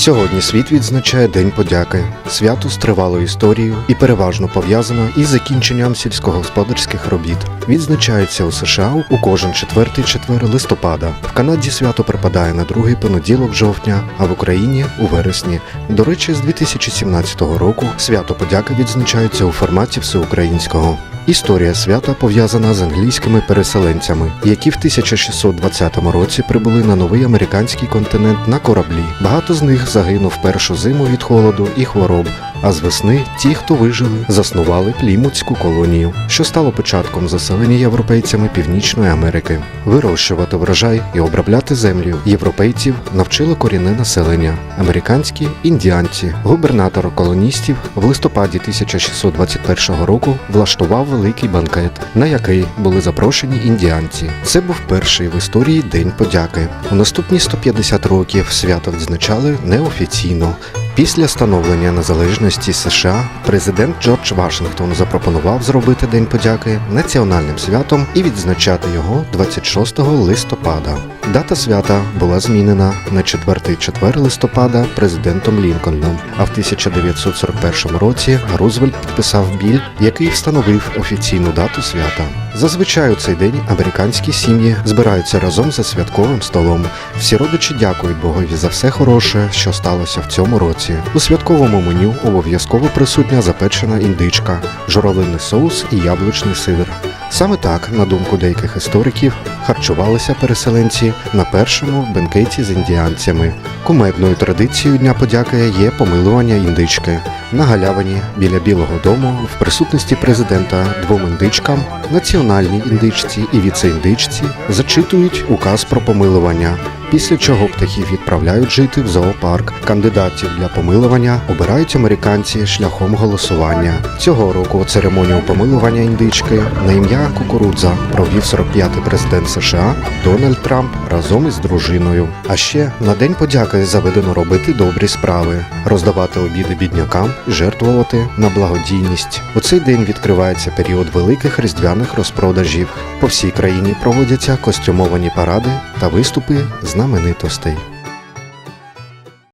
Сьогодні світ відзначає День подяки, свято з тривалою історією і переважно пов'язано із закінченням сільськогосподарських робіт. Відзначається у США у кожен четвертий четвер листопада. В Канаді свято припадає на другий понеділок жовтня, а в Україні у вересні. До речі, з 2017 року свято подяки відзначається у форматі всеукраїнського. Історія свята пов'язана з англійськими переселенцями, які в 1620 році прибули на новий американський континент на кораблі. Багато з них загинув першу зиму від холоду і хвороб. А з весни ті, хто вижили, заснували плімутську колонію, що стало початком заселення європейцями Північної Америки. Вирощувати врожай і обробляти землю європейців навчило корінне населення американські індіанці. Губернатор колоністів в листопаді 1621 року влаштував великий банкет, на який були запрошені індіанці. Це був перший в історії День подяки. У наступні 150 років свято відзначали неофіційно. Після становлення незалежності США президент Джордж Вашингтон запропонував зробити День подяки національним святом і відзначати його 26 листопада. Дата свята була змінена на 4 четвер листопада президентом Лінкольном. А в 1941 році Рузвельт підписав біль, який встановив офіційну дату свята. Зазвичай у цей день американські сім'ї збираються разом за святковим столом. Всі родичі дякують Богові за все хороше, що сталося в цьому році. У святковому меню обов'язково присутня запечена індичка, журавлинний соус і яблучний сидр. Саме так, на думку деяких істориків, харчувалися переселенці на першому бенкеті з індіанцями. Кумедною традицією Дня подяки є помилування індички. На галявині біля Білого дому в присутності президента двом індичкам, національній індичці і віце-індичці зачитують указ про помилування. Після чого птахів відправляють жити в зоопарк. Кандидатів для помилування обирають американці шляхом голосування. Цього року церемонію помилування індички на ім'я Кукурудза провів 45-й президент США Дональд Трамп разом із дружиною. А ще на день подяки заведено робити добрі справи, роздавати обіди біднякам і жертвувати на благодійність. У цей день відкривається період великих різдвяних розпродажів. По всій країні проводяться костюмовані паради та виступи знаменитостей.